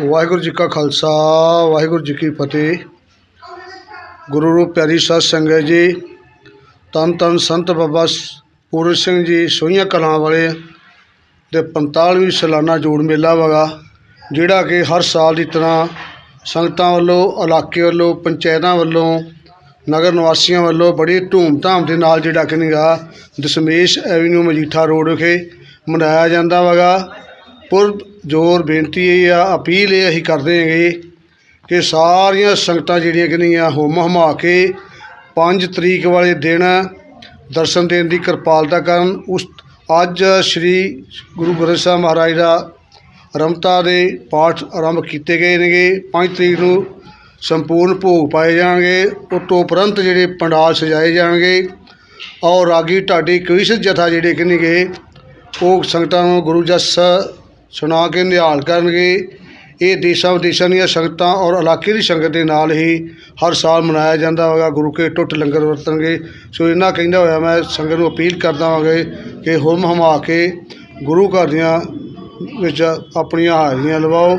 ਵਾਹਿਗੁਰੂ ਜੀ ਕਾ ਖਾਲਸਾ, ਵਾਹਿਗੁਰੂ ਜੀ ਕੀ ਫਤਿਹ। ਗੁਰੂ ਰੂਪ ਪਿਆਰੀ ਸਾਧ ਸੰਗਤ ਜੀ ਤਨ ਤਨ ਸੰਤ ਬਾਬਾ ਸ- ਪੂਰਨ ਸਿੰਘ ਜੀ, ਸੋਹੀਆਂ ਕਲਾਂ ਵਾਲੇ ਦੇ 45ਵੀਂ ਸਾਲਾਨਾ ਜੋੜ ਮੇਲਾ ਵਗਾ ਜਿਹੜਾ ਕਿ ਹਰ ਸਾਲ ਦੀ ਤਰ੍ਹਾਂ ਸੰਗਤਾਂ ਵੱਲੋਂ, ਇਲਾਕੇ ਵੱਲੋਂ, ਪੰਚਾਇਤਾਂ ਵੱਲੋਂ, ਨਗਰ ਨਿਵਾਸੀਆਂ ਵੱਲੋਂ ਬੜੀ ਧੂਮ-ਧਾਮ ਦੇ ਨਾਲ ਜਿਹੜਾ ਕਿ ਨਿਗਾ ਦਸ਼ਮੇਸ਼ ਐਵੀਨਿਊ ਮਜੀਠਾ ਰੋਡ ਵਿਖੇ ਮਨਾਇਆ ਜਾਂਦਾ ਵਗਾ। ਪੁਰ ਜ਼ੋਰ ਬੇਨਤੀ ਇਹ ਆ, ਅਪੀਲ ਇਹ ਅਸੀਂ ਕਰਦੇ ਹੈਗੇ ਕਿ ਸਾਰੀਆਂ ਸੰਗਤਾਂ ਜਿਹੜੀਆਂ ਕਿ ਨਹੀਂ ਆ ਹੁਮ ਹਮਾ ਕੇ 5 ਤਰੀਕ ਵਾਲੇ ਦਿਨ ਦਰਸ਼ਨ ਦੇਣ ਦੀ ਕਿਰਪਾਲਤਾ ਕਰਨ। ਉਸ ਅੱਜ ਸ੍ਰੀ ਗੁਰੂ ਗ੍ਰੰਥ ਸਾਹਿਬ ਮਹਾਰਾਜ ਦਾ ਰਮਤਾ ਦੇ ਪਾਠ ਆਰੰਭ ਕੀਤੇ ਗਏ ਨੇਗੇ। 5 ਤਰੀਕ ਨੂੰ ਸੰਪੂਰਨ ਭੋਗ ਪਾਏ ਜਾਣਗੇ। ਉਸ ਤੋਂ ਉਪਰੰਤ ਜਿਹੜੇ ਪੰਡਾਲ ਸਜਾਏ ਜਾਣਗੇ। ਔਰ ਰਾਗੀ ਢਾਡੀ ਕਵਿਸ਼ਤ ਜਥਾ ਜਿਹੜੇ ਕਿ ਨੇਗੇ, ਉਹ ਸੰਗਤਾਂ ਨੂੰ ਗੁਰੂ ਜਸ ਸੁਣਾ ਕੇ ਨਿਹਾਲ ਕਰਨਗੇ। ਇਹ ਦੇਸ਼ਾਂ ਵਿਦੇਸ਼ਾਂ ਦੀਆਂ ਸੰਗਤਾਂ ਔਰ ਇਲਾਕੇ ਦੀ ਸੰਗਤ ਦੇ ਨਾਲ ਹੀ ਹਰ ਸਾਲ ਮਨਾਇਆ ਜਾਂਦਾ ਹੋਗਾ ਗੁਰੂ ਕੇ ਟੁੱਟ ਲੰਗਰ ਵਰਤਣਗੇ। ਸੋ ਇਹਨਾਂ ਕਹਿੰਦਾ ਹੋਇਆ ਮੈਂ ਸੰਗਤ ਨੂੰ ਅਪੀਲ ਕਰਦਾ ਹਾਂਗੇ ਕਿ ਹੁਮ ਹਮਾ ਕੇ ਗੁਰੂ ਘਰ ਦੀਆਂ ਵਿੱਚ ਆਪਣੀਆਂ ਹਾਜ਼ਰੀਆਂ ਲਵਾਓ।